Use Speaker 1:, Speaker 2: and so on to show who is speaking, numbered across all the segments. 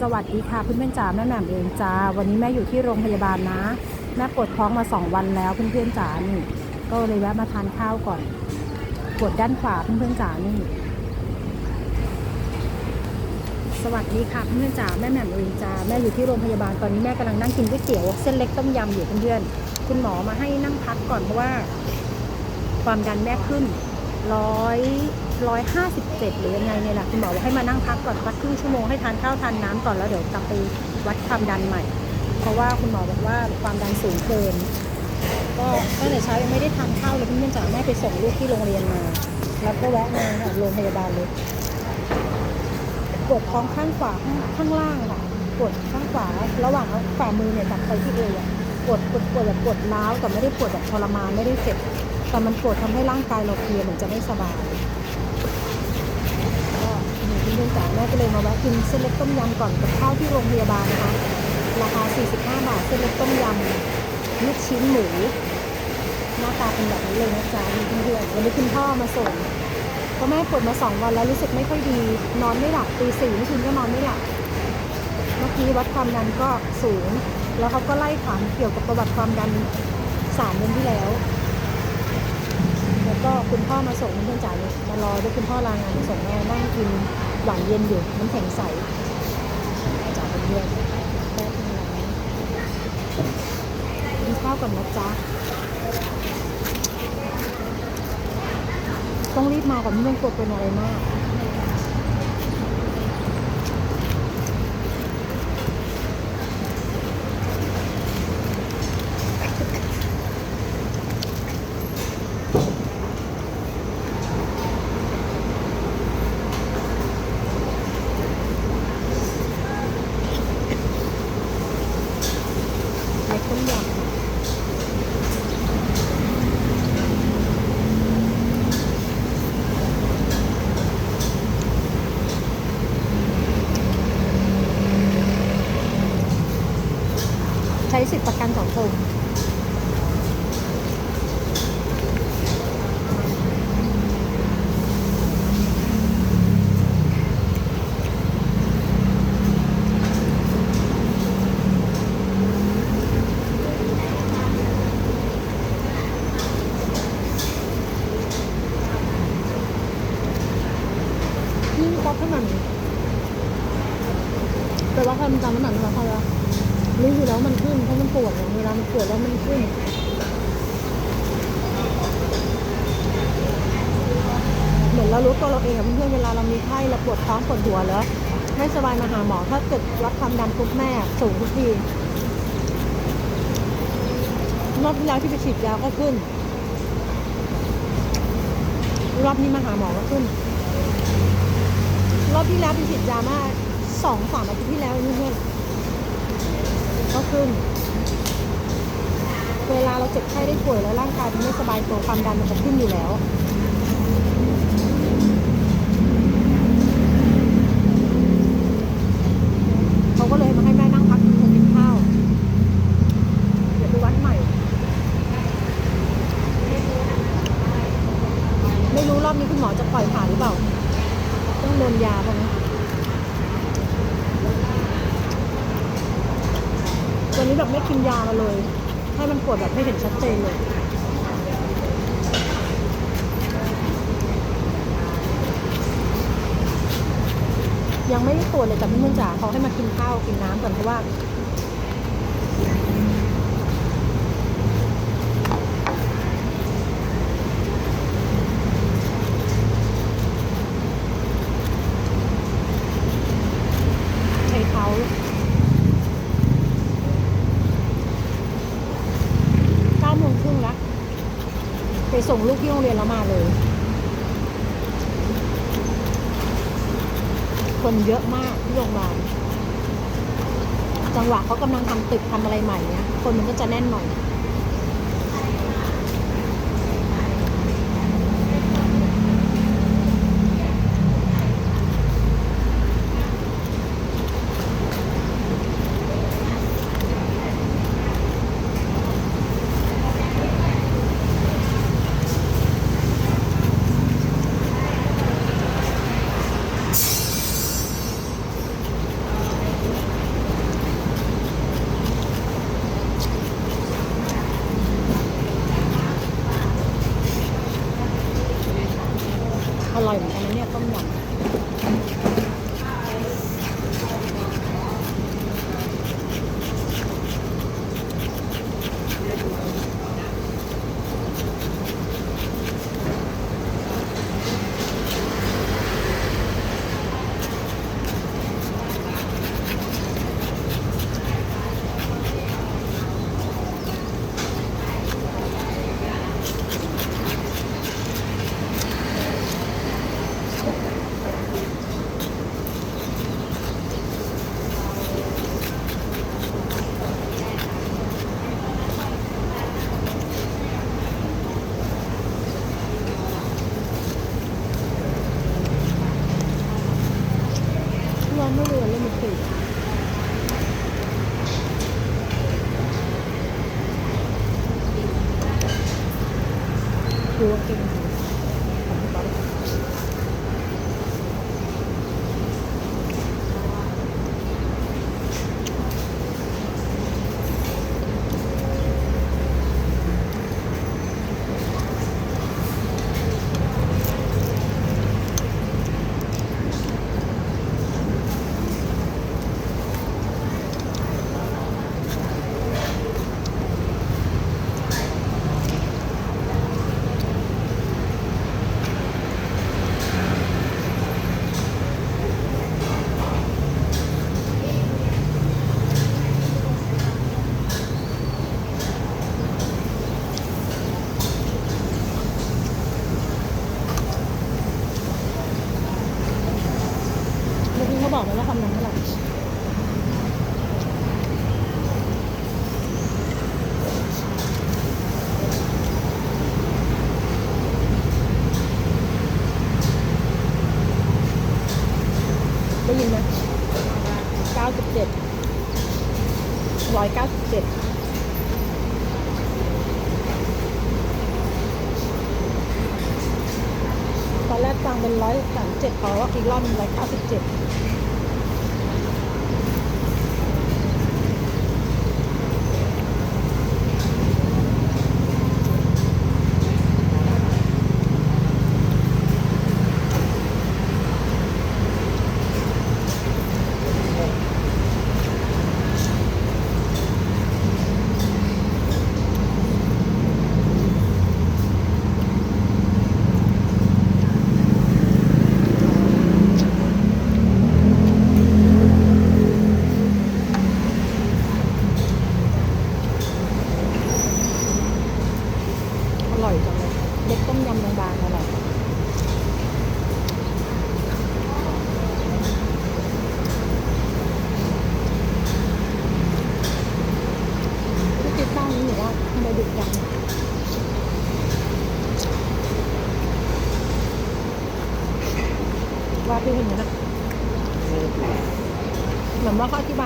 Speaker 1: สวัสดีค่ะเพื่อนๆจ๋าแม่แหม่มเองจ้าวันนี้แม่อยู่ที่โรงพยาบาลนะแม่ปวดท้องมาสองวันแล้วเพื่อนๆจ๋านี่ก็เลยแวะมาทานข้าวก่อนปวดด้านขวาเพื่อนๆจ๋านี่ สวัสดีค่ะเพื่อนๆจ๋าแม่แหม่มเองจ้าแม่อยู่ที่โรงพยาบาลตอนนี้แม่กำลังนั่งกินก๋วยเตี๋ยวเส้นเล็กต้มยำอยู่เพื่อนๆคุณหมอมาให้นั่งพักก่อนเพราะว่า ความดันแม่ขึ้น ร้อยร้อยห้าสิบเจ็ดหรือยังไงเนี่ยแหละคุณหมอให้มานั่งพักก่อนสักครึ่งชั่วโมงให้ทานข้าวทานน้ำก่อนแล้วเดี๋ยวกลับไปวัดความดันใหม่ เพราะว่าคุณหมอบอกว่าความดันสูงเกิน ก็ตั้งแต่เช้ายังไม่ได้ทานข้าวเลยเพื่อนๆจ๋าแม่ไปส่งลูกที่โรงเรียนมา แล้วก็แวะมาโรงพยาบาลเลยปวดท้องข้างขวาข้างข้างล่างค่ะปวดข้างขวาระหว่างฝ่ามือเนี่ยจับไปที่เอวอะปวดปวดปวดแบบปวดร้าวแต่ไม่ได้ปวดแบบทรมานไม่ได้เจ็บ แต่มันปวดทำให้ร่างกายเราเพลียเหมือนจะไม่สบายก็หนูคุณเพื่อนจ๋าแม่ก็เลยมาแวะกินเส้นเล็กต้มยำก่อนกับข้าวที่โรงพยาบาลนะคะราคา 45 บาทเส้นเล็กต้มยำลูกชิ้นหมูหน้าตาเป็นแบบนี้เลยนะจ๊ะมีเพื่อนวันนี้คุณพ่อมาส่งเพราะแม่ปวดมาสองวันแล้วรู้สึกไม่ค่อยดี นอนไม่หลับตีสี่เมื่อคืนก็นอนไม่หลับเมื่อกี้วัดความดันก็สูง แล้วเขาก็ไล่ถามเกี่ยวกับประวัติความดันสามเดือนที่แล้ว แล้วก็คุณพ่อมาส่งเพื่อนจ๋าเนี่ยมารอด้วยคุณพ่อลางานมาส่งแม่นั่งกินหวานเย็นอยู่น้ำแข็งใสจ๋าเป็นเพื่อนแม่เป็นไรกินข้าวก่อนนะจ๊ะต้องรีบมาก่อนไม่ต้องกลัวเป็นอะไรมาก ช้สิทธิประกันสังคมนี่วัดขนาดนี้แต่ว่าความจำน้ำหนักนะคะว่า รู้อยู่แล้วมันขึ้นเพราะมันปวดเวลามันปวดแล้วมันขึ้นเหมือนเรารู้ตัวเราเองอะเพื่อนเวลาเรามีไข้เราปวดท้องปวดหัวแล้วไม่สบายมาหาหมอถ้าเกิดวัดความดันปุ๊บแม่สูงทุกทีรอบที่แล้วที่ไปฉีดยาก็ขึ้น รอบนี้มาหาหมอก็ขึ้น รอบที่แล้วไปฉีดยามาสองสามอาทิตย์ที่แล้วนี่เพื่อน ก็ขึ้น เวลาเราเจ็บไข้ได้ป่วยแล้วร่างกายมันไม่สบายตัวความดันมันจะขึ้นอยู่แล้ว เขาก็เลยมาให้แม่นั่งพักกินกินข้าว เดี๋ยวไปวัดใหม่ ไม่รู้รอบนี้คุณหมอจะปล่อยผ่านหรือเปล่า ต้องโดนยาป่ะนะตัวนี้ แบบไม่กินยามาเลย ให้มันปวดแบบไม่เห็นชัดเจนเลยยังไม่ได้ตรวจเลยแต่เพื่อนจ๋าเขาให้มากินข้าวกินน้ำก่อนเพราะว่า ใช้เท้าเก้าโมงครึ่งละไป ส่งลูกที่โรงเรียนแล้วมาเลย คนเยอะมากที่โรงพยาบาลจังหวะเขากำลังทำตึกทำอะไรใหม่เนี่ยคนมันก็จะแน่นหน่อย Let me see. ยินนะเก้าสิบเจ็ดร้อยเก้าสิบเจ็ดตอนแรกฟังเป็นร้อยสามเจ็ดพอว่าอีกรอบหนึ่ร้อยเก้าสิบเจ็ด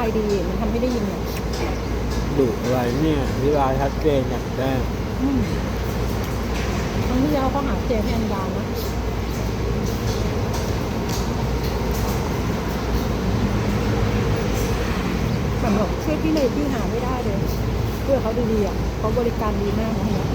Speaker 1: าเขาอธิบายดี มันทำให้ได้ยินเนี่ย
Speaker 2: ดุอะไรเนี่ยวิลาชัดเจนอย่างแจ้ง
Speaker 1: อืมครั้งที่แล้วเขาหาเจแทนยานะสำหรับช่วยพี่เลยที่หาไม่ได้เลยเพื่อเขาดีๆอะเขาบริการดีมากนะเนี่ย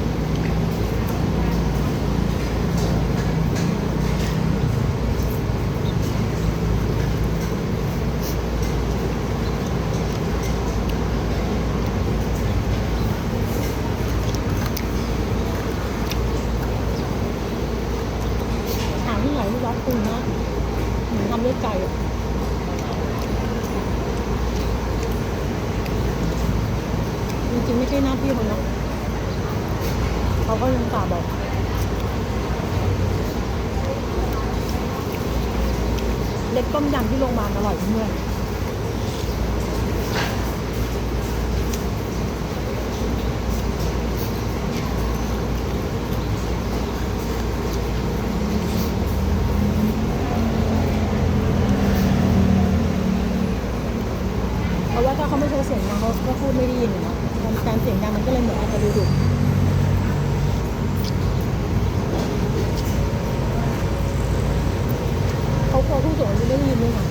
Speaker 1: หาที่ไหนที่รักคุณนะเหมือนทำด้วยใจอะ จริงๆไม่ใช่หน้าที่ เขาก็ยังตาบอกเล็กต้มยำที่โรงพยาบาลอร่อยเพื่อนเพราะว่าถ้าเขาไม่ใช้เสียงดังเขาก็พูดไม่ได้ยินเนาะ การเสียงดังมันก็เลยเหมือนอาจจะดูดุเขากลัวผู้สูงอายุไม่ได้ยินด้วยนะ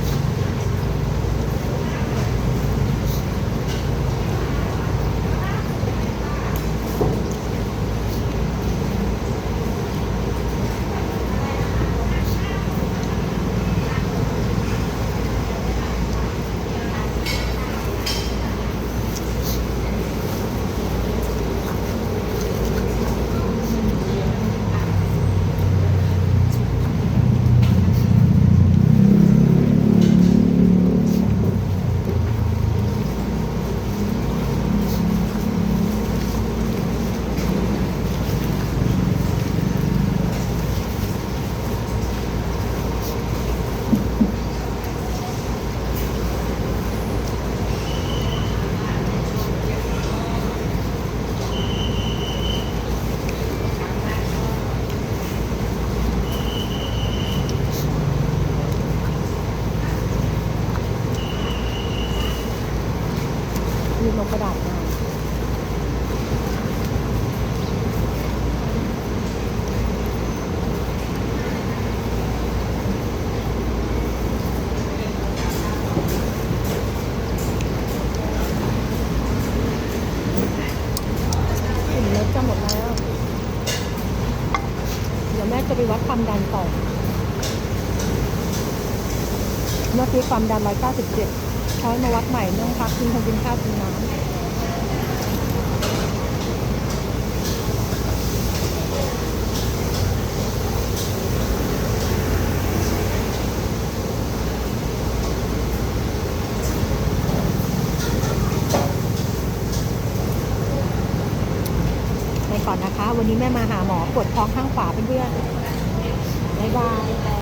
Speaker 1: มีนมกระดาษมาอิ่มเล็กจะหมดแล้ว เดี๋ยวแม่จะไปวัดความดันต่อ เมื่อกี้ ความดัน 197ช้อยมาวัดใหม่เนื่องพักกินคงกินข้าวกินน้ำไปก่อนนะคะ วันนี้แม่มาหาหมอปวดท้องข้างขวาเพื่อนๆ